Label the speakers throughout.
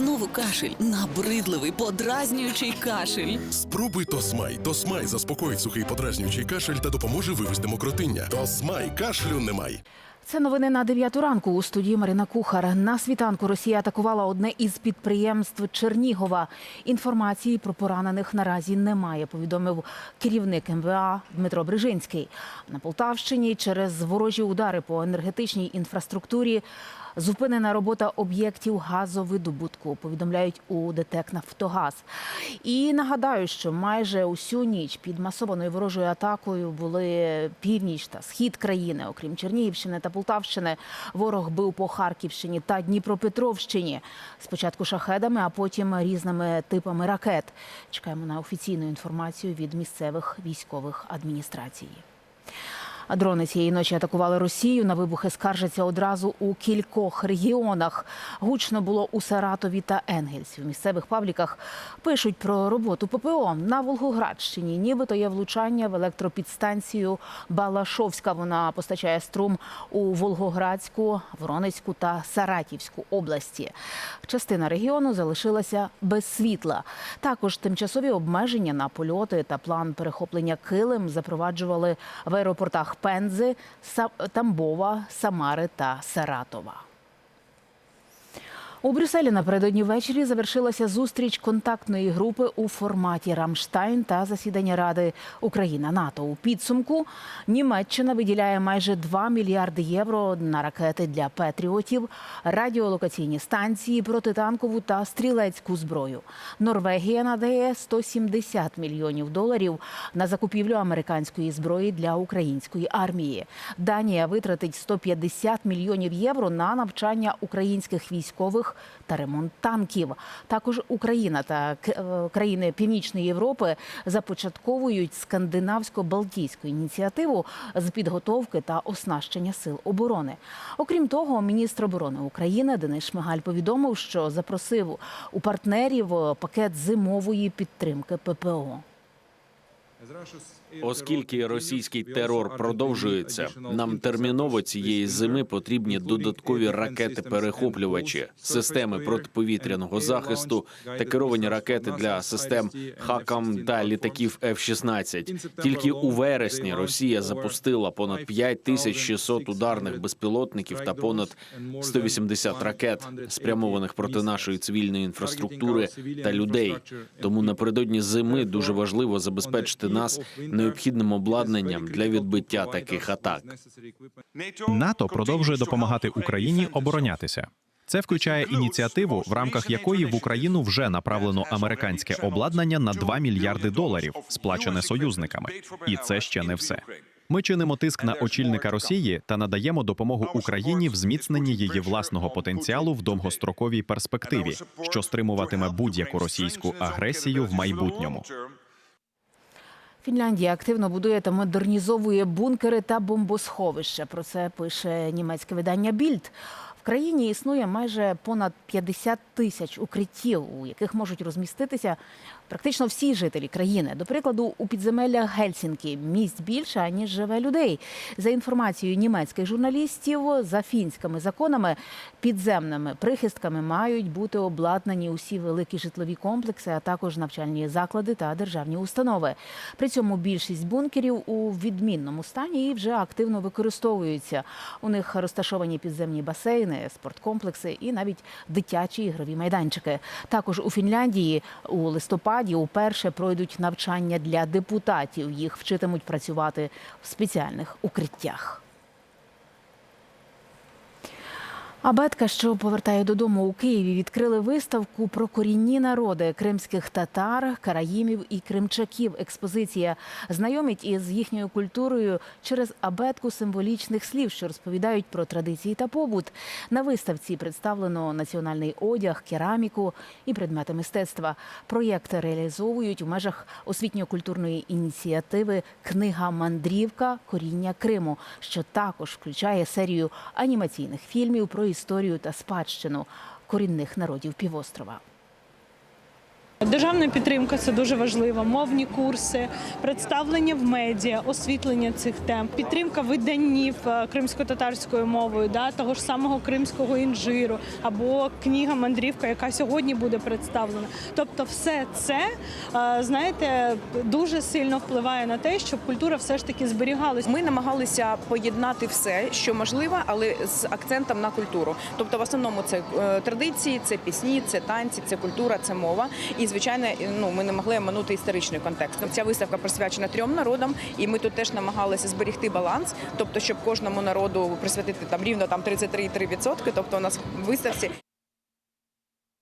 Speaker 1: Знову кашель, набридливий, подразнюючий кашель.
Speaker 2: Спробуй Тосмай. Тосмай заспокоїть сухий подразнюючий кашель та допоможе вивести мокротиння. Тосмай кашлю немає.
Speaker 3: Це новини на 9 ранку у студії Марина Кухар. На світанку Росія атакувала одне із підприємств Чернігова. Інформації про поранених наразі немає. Повідомив керівник МВА Дмитро Брижинський. На Полтавщині через ворожі удари по енергетичній інфраструктурі зупинена робота об'єктів газовидобутку. Повідомляють у ДТЕК «Нафтогаз». І нагадаю, що майже усю ніч під масованою ворожою атакою були північ та схід країни, окрім Чернігівщини та Полтавщини. Ворог бив по Харківщині та Дніпропетровщині. Спочатку шахедами, а потім різними типами ракет. Чекаємо на офіційну інформацію від місцевих військових адміністрацій. Дрони цієї ночі атакували Росію. На вибухи скаржаться одразу у кількох регіонах. Гучно було у Саратові та Енгельсі. В місцевих пабліках пишуть про роботу ППО на Волгоградщині. Нібито є влучання в електропідстанцію Балашовська. Вона постачає струм у Волгоградську, Воронецьку та Саратівську області. Частина регіону залишилася без світла. Також тимчасові обмеження на польоти та план перехоплення килим запроваджували в аеропортах Пензи, Тамбова, Самари та Саратова. У Брюсселі напередодні ввечері завершилася зустріч контактної групи у форматі Рамштайн та засідання Ради Україна НАТО. У підсумку Німеччина виділяє майже 2 мільярди євро на ракети для патріотів, радіолокаційні станції, протитанкову та стрілецьку зброю. Норвегія надає 170 мільйонів доларів на закупівлю американської зброї для української армії. Данія витратить 150 мільйонів євро на навчання українських військових та ремонт танків. Також Україна та е, країни Північної Європи започатковують скандинавсько-балтійську ініціативу з підготовки та оснащення сил оборони. Окрім того, міністр оборони України Денис Шмигаль повідомив, що запросив у партнерів е, пакет зимової підтримки ППО.
Speaker 4: Оскільки російський терор продовжується, нам терміново цієї зими потрібні додаткові ракети-перехоплювачі, системи протиповітряного захисту та керовані ракети для систем ХАКАМ та літаків F-16. Тільки у вересні Росія запустила понад 5600 ударних безпілотників та понад 180 ракет, спрямованих проти нашої цивільної інфраструктури та людей. Тому напередодні зими дуже важливо забезпечити нас необхідним обладнанням для відбиття таких атак.
Speaker 5: НАТО продовжує допомагати Україні оборонятися. Це включає ініціативу, в рамках якої в Україну вже направлено американське обладнання на 2 мільярди доларів, сплачене союзниками. І це ще не все. Ми чинимо тиск на очільника Росії та надаємо допомогу Україні в зміцненні її власного потенціалу в довгостроковій перспективі, що стримуватиме будь-яку російську агресію в майбутньому.
Speaker 3: Фінляндія активно будує та модернізовує бункери та бомбосховища. Про це пише німецьке видання Більд. В країні існує майже понад 50 тисяч укриттів, у яких можуть розміститися практично всі жителі країни. До прикладу, у підземеллях Гельсінкі місць більше ніж живе людей. За інформацією німецьких журналістів, за фінськими законами підземними прихистками мають бути обладнані усі великі житлові комплекси, а також навчальні заклади та державні установи. При цьому більшість бункерів у відмінному стані і вже активно використовуються. У них розташовані підземні басейни, спорткомплекси і навіть дитячі ігрові майданчики. Також у Фінляндії у листопаді уперше пройдуть навчання для депутатів. Їх вчитимуть працювати в спеціальних укриттях. Абетка, що повертає додому у Києві, відкрили виставку про корінні народи кримських татар, караїмів і кримчаків. Експозиція знайомить із їхньою культурою через абетку символічних слів, що розповідають про традиції та побут. На виставці представлено національний одяг, кераміку і предмети мистецтва. Проєкти реалізовують у межах освітньо-культурної ініціативи Книга Мандрівка Коріння Криму, що також включає серію анімаційних фільмів про історію та спадщину корінних народів півострова.
Speaker 6: Державна підтримка це дуже важливо. Мовні курси, представлення в медіа, освітлення цих тем, підтримка виданів е, кримсько-татарською мовою, да, того ж самого кримського інжиру або книга Мандрівка, яка сьогодні буде представлена. Тобто, все це е, знаєте дуже сильно впливає на те, щоб культура все ж таки зберігалась.
Speaker 7: Ми намагалися поєднати все, що можливо, але з акцентом на культуру. Тобто, в основному це е, традиції, це пісні, це танці, це культура, це мова. І звичайно, ну ми не могли оминути історичний контекст. Ця виставка присвячена трьом народам, і ми тут теж намагалися зберігти баланс, тобто, щоб кожному народу присвятити там рівно там 33,3%. Тобто, у нас виставці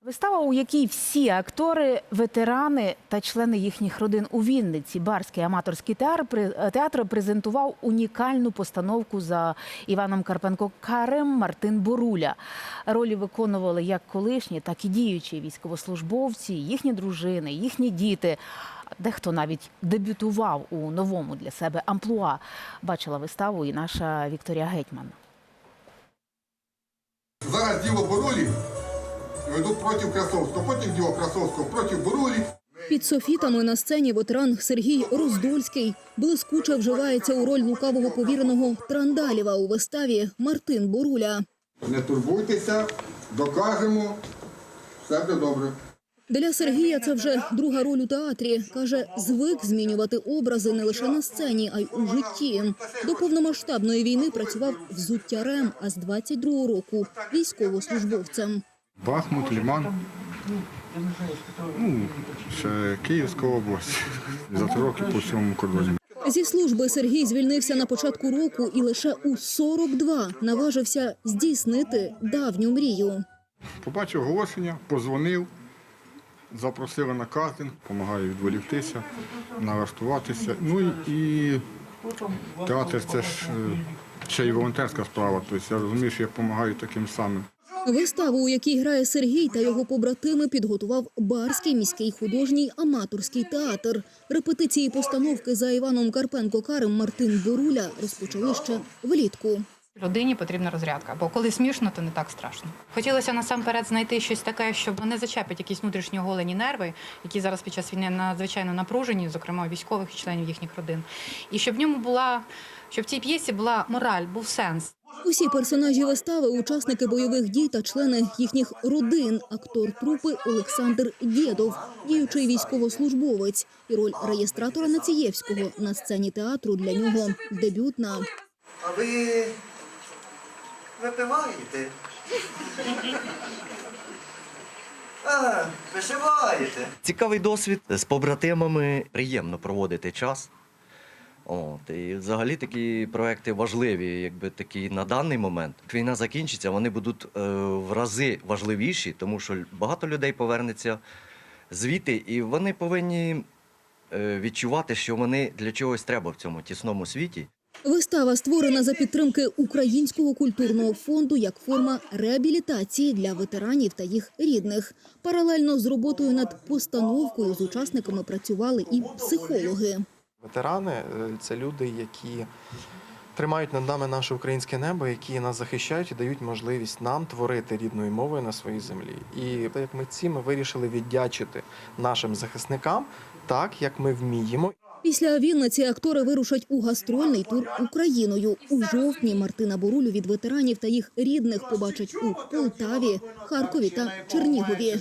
Speaker 3: Вистава, у якій всі актори, ветерани та члени їхніх родин у Вінниці, Барський аматорський театр, театр презентував унікальну постановку за Іваном Карпенко Карем Мартин Боруля. Ролі виконували як колишні, так і діючі військовослужбовці, їхні дружини, їхні діти. Дехто навіть дебютував у новому для себе амплуа. Бачила виставу і наша Вікторія Гетьман.
Speaker 8: Зараз діло Боролі ведуть проти Красовського, потім діло Красовського проти Боролі.
Speaker 9: Під софітами на сцені ветеран Сергій Роздольський блискуче вживається у роль лукавого повіреного Трандалєва у виставі Мартин Боруля.
Speaker 8: Не турбуйтеся, докажемо, все буде добре.
Speaker 9: Для Сергія це вже друга роль у театрі. Каже, звик змінювати образи не лише на сцені, а й у житті. До повномасштабної війни працював взуттярем, а з 22-го року військовослужбовцем.
Speaker 10: Бахмут, Ліман. Ну, ще Київська область. За три роки по всьому кордоні.
Speaker 9: Зі служби Сергій звільнився на початку року і лише у 42 наважився здійснити давню мрію.
Speaker 10: Побачив оголошення, позвонив, запросили на кастинг, допомагаю відволіктися, налаштуватися. Ну і, і театр це ж е, ще й волонтерська справа. Тобто я розумію, що я допомагаю таким самим.
Speaker 9: Виставу, у якій грає Сергій та його побратими, підготував Барський міський художній аматорський театр. Репетиції постановки за Іваном Карпенко Карем Мартин Боруля розпочали ще влітку.
Speaker 11: Людині потрібна розрядка, бо коли смішно, то не так страшно. Хотілося насамперед знайти щось таке, щоб не зачепить якісь внутрішні голені нерви, які зараз під час війни надзвичайно напружені, зокрема військових і членів їхніх родин. І щоб в ньому була, щоб в цій п'єсі була мораль, був сенс.
Speaker 9: Усі персонажі вистави учасники бойових дій та члени їхніх родин. Актор трупи Олександр Дєдов, діючий військовослужбовець. І роль реєстратора Націєвського на сцені театру для нього дебютна.
Speaker 12: А ви випиваєте? А, вишиваєте. Цікавий досвід з побратимами. Приємно проводити час. От, і взагалі такі проекти важливі, якби такі на даний момент. Війна закінчиться, вони будуть е, в рази важливіші, тому що багато людей повернеться звідти, і вони повинні е, відчувати, що вони для чогось треба в цьому тісному світі.
Speaker 9: Вистава створена за підтримки Українського культурного фонду як форма реабілітації для ветеранів та їх рідних. Паралельно з роботою над постановкою з учасниками працювали і психологи.
Speaker 13: Ветерани е, це люди, які тримають над нами наше українське небо, які нас захищають і дають можливість нам творити рідною мовою на своїй землі. І як митці ми вирішили віддячити нашим захисникам так, як ми вміємо.
Speaker 9: Після Вінниці актори вирушать у гастрольний тур Україною. У жовтні Мартина Борулю від ветеранів та їх рідних побачать у Полтаві, Харкові та Чернігові.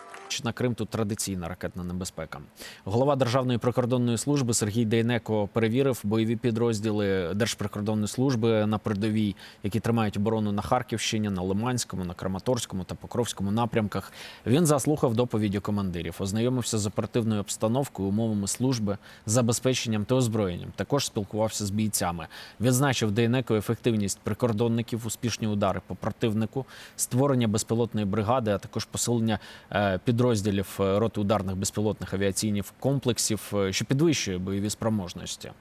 Speaker 4: На Крим тут традиційна ракетна небезпека. Голова Державної прикордонної служби Сергій Дейнеко перевірив бойові підрозділи Держприкордонної служби на передовій, які тримають оборону на Харківщині, на Лиманському, на Краматорському та Покровському напрямках. Він заслухав доповіді командирів, ознайомився з оперативною обстановкою, умовами служби, забезпеченням та озброєнням. Також спілкувався з бійцями. Відзначив Дейнеко ефективність прикордонників, успішні удари по противнику, створення безпілотної бригади, а також посилення е, підрозділів е, роти ударних безпілотних авіаційних комплексів, е, що підвищує бойові спроможності.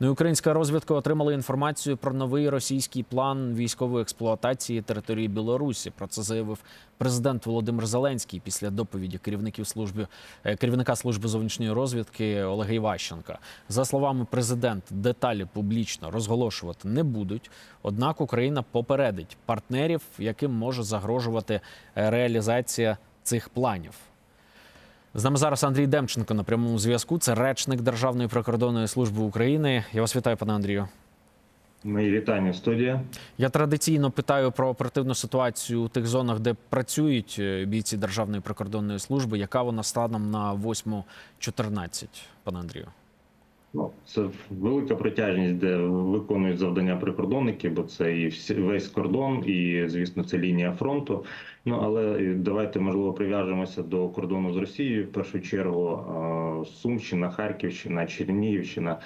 Speaker 4: Ну і українська розвідка отримала інформацію про новий російський план військової експлуатації території Білорусі. Про це заявив президент Володимир Зеленський після доповіді керівників служби е, керівника служби зовнішньої розвідки Олега Іващенка. За словами президента, деталі публічно розголошувати не будуть. Однак Україна попередить партнерів, яким може загрожувати реалізація цих планів. З нами зараз Андрій Демченко на прямому зв'язку. Це речник Державної прикордонної служби України. Я вас вітаю, пане Андрію.
Speaker 14: Мої вітання, студія.
Speaker 4: Я традиційно питаю про оперативну ситуацію у тих зонах, де працюють е, бійці Державної прикордонної служби. Яка вона станом на 8.14, пане Андрію?
Speaker 14: Ну, це велика протяжність, де виконують завдання прикордонники, бо це і весь кордон, і звісно, це лінія фронту. Ну але давайте можливо прив'яжемося до кордону з Росією. В першу чергу е, Сумщина, Харківщина, Чернігівщина.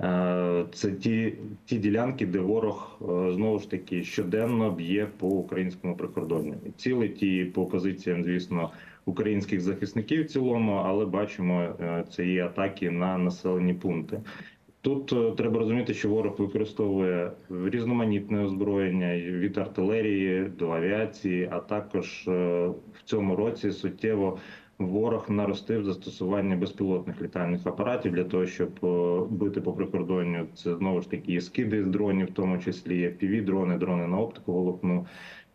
Speaker 14: Е, Це ті, ті ділянки, де ворог е, знову ж таки щоденно б'є по українському прикордонню. Цілить і по позиціям, звісно, українських захисників в цілому, але бачимо ці атаки на населені пункти. Тут е, треба розуміти, що ворог використовує різноманітне озброєння від артилерії до авіації, а також е, в цьому році суттєво ворог наростив застосування безпілотних літальних апаратів для того, щоб е, бити по прикордонню. Це знову ж таки скиди з дронів, в тому числі pv дрони, дрони на оптику волокну.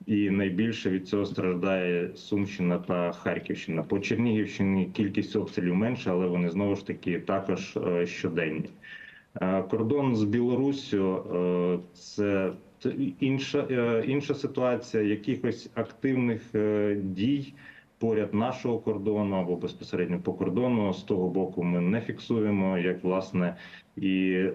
Speaker 14: І найбільше від цього страждає Сумщина та Харківщина. По Чернігівщині кількість обстрілів менша, але вони знову ж таки також е, щоденні. Е, Кордон з Білоруссю це, інша, інша ситуація. Якихось активних дій поряд нашого кордону або безпосередньо по кордону з того боку ми не фіксуємо, як власне і е,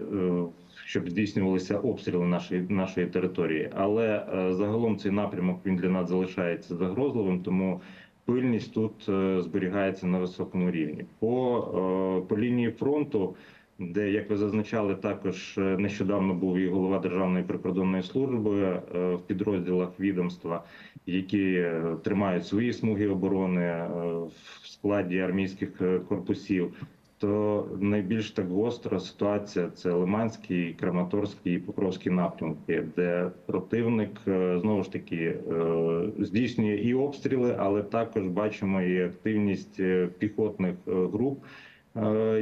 Speaker 14: щоб здійснювалися обстріли нашої нашої території. Але е, загалом цей напрямок він для нас залишається загрозливим, тому пильність тут е, зберігається на високому рівні. По, по лінії фронту, де, як ви зазначали, також е, нещодавно був і голова Державної прикордонної служби е, в підрозділах відомства, які е, тримають свої смуги оборони в складі армійських корпусів. То найбільш так гостра ситуація це Лиманський, Краматорський і Покровський напрямки, де противник знову ж таки здійснює і обстріли, але також бачимо і активність піхотних груп,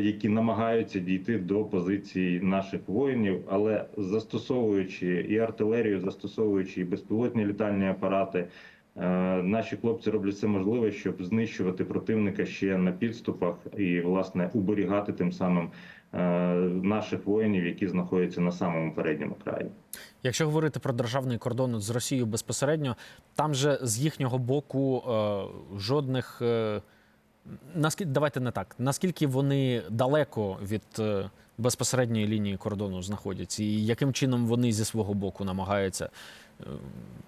Speaker 14: які намагаються дійти до позицій наших воїнів, але застосовуючи і артилерію, застосовуючи і безпілотні літальні апарати. Е, Наші хлопці роблять все можливе, щоб знищувати противника ще на підступах і власне уберігати тим самим е, наших воїнів, які знаходяться на самому передньому краї.
Speaker 4: Якщо говорити про державний кордон з Росією безпосередньо, там же з їхнього боку е, жодних е, наскільки давайте не так. Наскільки вони далеко від е, безпосередньої лінії кордону знаходяться, і яким чином вони зі свого боку намагаються е,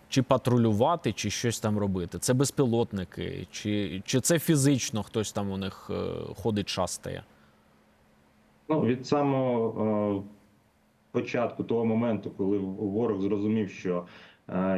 Speaker 4: чи патрулювати, чи щось там робити? Це безпілотники, чи, чи це фізично хтось там у них е, ходить, шастає?
Speaker 14: Ну від самого початку того моменту, коли ворог зрозумів, що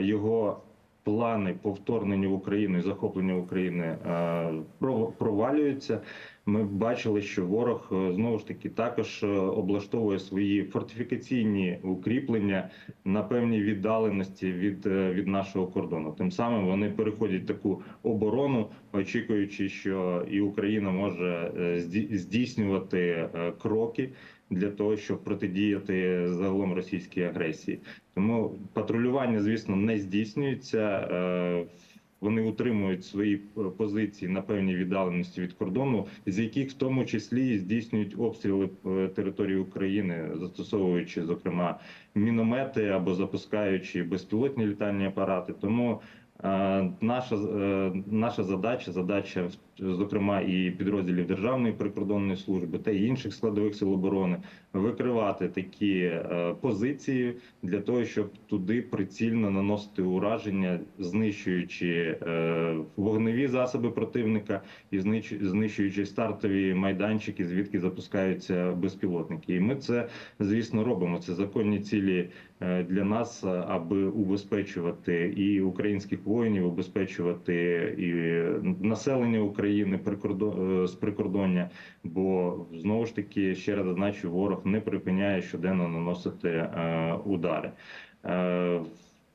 Speaker 14: його плани по вторгненню в Україну і захопленню України е, про- провалюються. Ми бачили, що ворог е, знову ж таки також е, облаштовує свої фортифікаційні укріплення на певній віддаленості від, від нашого кордону. Тим самим вони переходять таку оборону, очікуючи, що і Україна може здійснювати кроки для того, щоб протидіяти загалом російській агресії. Тому патрулювання, звісно, не здійснюється. Е, Вони утримують свої е, позиції на певній віддаленості від кордону, з яких в тому числі здійснюють обстріли е, території України, застосовуючи зокрема міномети або запускаючи безпілотні літальні апарати. Тому наша е, наша задача, задача зокрема і підрозділів Державної прикордонної служби та інших складових сил оборони, викривати такі е, позиції для того, щоб туди прицільно наносити ураження, знищуючи е, вогневі засоби противника і знищуючи стартові майданчики, звідки запускаються безпілотники. І ми це звісно робимо. Це законні цілі е, для нас, е, аби убезпечувати і українських воїнів, убезпечувати і населення України з прикордоння. Бо знову ж таки ще раз зазначу, ворог не припиняє щоденно наносити е, удари. Е,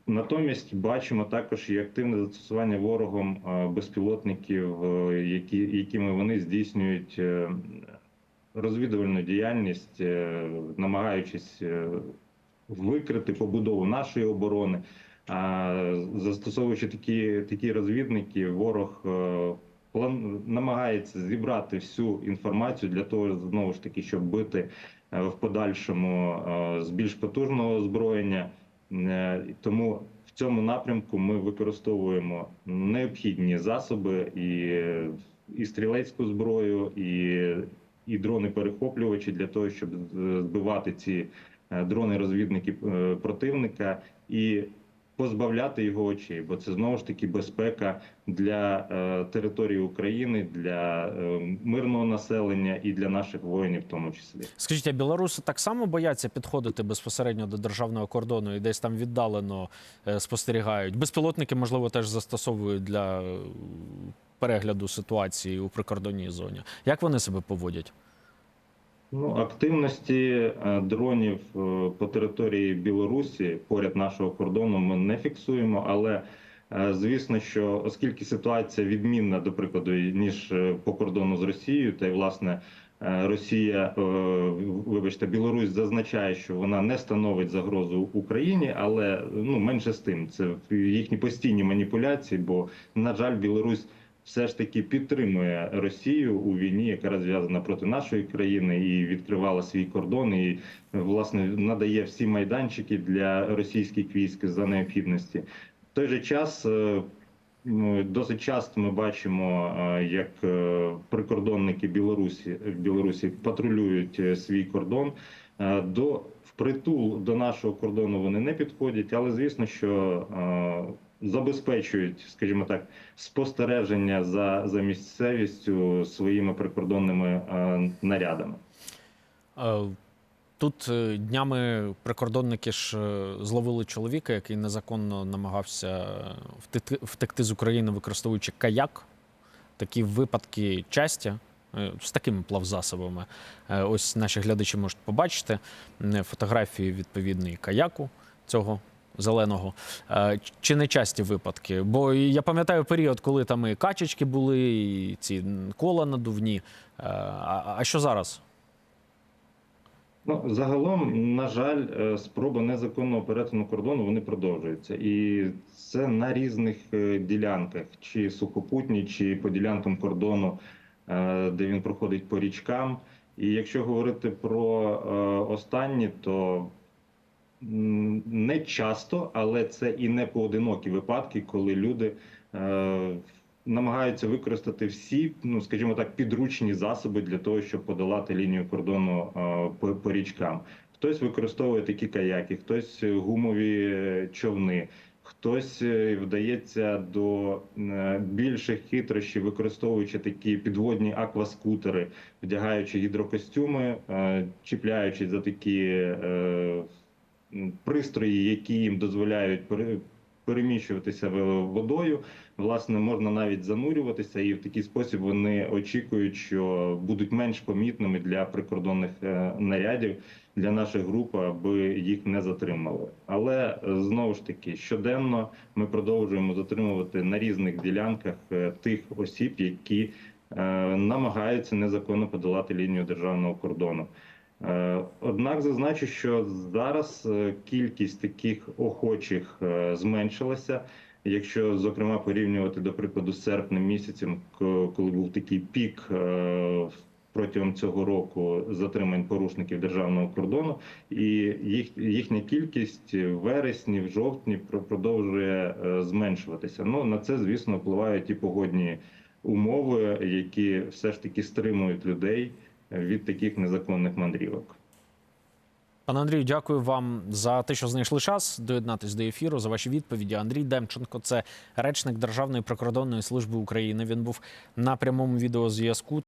Speaker 14: Натомість бачимо також і активне застосування ворогом е, безпілотників, е, які, якими вони здійснюють е, розвідувальну діяльність, е, намагаючись е, викрити побудову нашої оборони. Застосовуючи такі, такі розвідники, ворог е, план намагається зібрати всю інформацію для того, знову ж таки, щоб бити е, в подальшому е, з більш потужного озброєння. Тому в цьому напрямку ми використовуємо необхідні засоби і, і стрілецьку зброю, і, і дрони-перехоплювачі для того, щоб збивати ці е, дрони-розвідники е, противника і позбавляти його очей, бо це знову ж таки безпека для е, території України, для мирного населення і для наших воїнів, в тому числі.
Speaker 4: Скажіть, а білоруси так само бояться підходити безпосередньо до державного кордону і десь там віддалено спостерігають. Безпілотники, можливо, теж застосовують для перегляду ситуації у прикордонній зоні. Як вони себе поводять?
Speaker 14: Ну, активності е, дронів е, по території Білорусі поряд нашого кордону ми не фіксуємо, але е, звісно, що оскільки ситуація відмінна, до прикладу, ніж по кордону з Росією, та й власне Росія, вибачте, Білорусь зазначає, що вона не становить загрозу Україні, але ну менше з тим, це їхні постійні маніпуляції, бо на жаль, Білорусь все ж таки підтримує Росію у війні, яка розв'язана проти нашої країни, і відкривала свій кордон, і власне надає всі майданчики для російських військ за необхідності. В той же час е, ну, досить часто ми бачимо, е, як е, прикордонники Білорусі Білорусі патрулюють свій кордон. До впритул до нашого кордону вони не підходять, але звісно, що забезпечують, скажімо так, спостереження за, за місцевістю своїми прикордонними е, нарядами.
Speaker 4: Е, Тут е, днями прикордонники ж зловили чоловіка, який незаконно намагався втекти, з України, використовуючи каяк. Такі випадки часті з такими плавзасобами. Ось наші глядачі можуть побачити фотографії відповідної каяку цього. Зеленого Е, чи не часті випадки? Бо я пам'ятаю період, коли там і качечки були, і ці кола надувні. Е, А що зараз?
Speaker 14: Ну, загалом, на жаль, е, спроби незаконного перетину кордону вони продовжуються, і це на різних ділянках, чи сухопутні, чи по ділянкам кордону, де він проходить по річкам. І якщо говорити про останні, то не часто, але це і не поодинокі випадки, коли люди е, намагаються використати всі, ну скажімо так, підручні засоби для того, щоб подолати лінію кордону е, по, по річкам. Хтось використовує такі каяки, хтось гумові е, човни. Хтось вдається до більших хитрощів, використовуючи такі підводні акваскутери, вдягаючи гідрокостюми, чіпляючись за такі пристрої, які їм дозволяють пере- переміщуватися водою. Власне, можна навіть занурюватися, і в такий спосіб вони очікують, що будуть менш помітними для прикордонних е, нарядів для наших груп, аби їх не затримали. Але е, знову ж таки, щоденно ми продовжуємо затримувати на різних ділянках е, тих осіб, які намагаються незаконно подолати лінію державного кордону. Е, Однак зазначу, що зараз е, кількість таких охочих е, зменшилася. Якщо зокрема порівнювати до прикладу з серпнем місяцем, коли був такий пік протягом цього року затримань порушників державного кордону, і їх їхня кількість в вересні, в жовтні продовжує зменшуватися. Ну на це звісно впливають і погодні умови, які все ж таки стримують людей від таких незаконних мандрівок.
Speaker 4: Пане Андрію, дякую вам за те, що знайшли час доєднатись до ефіру, за ваші відповіді. Андрій Демченко, це речник Державної прикордонної служби України. Він був на прямому відеозв'язку.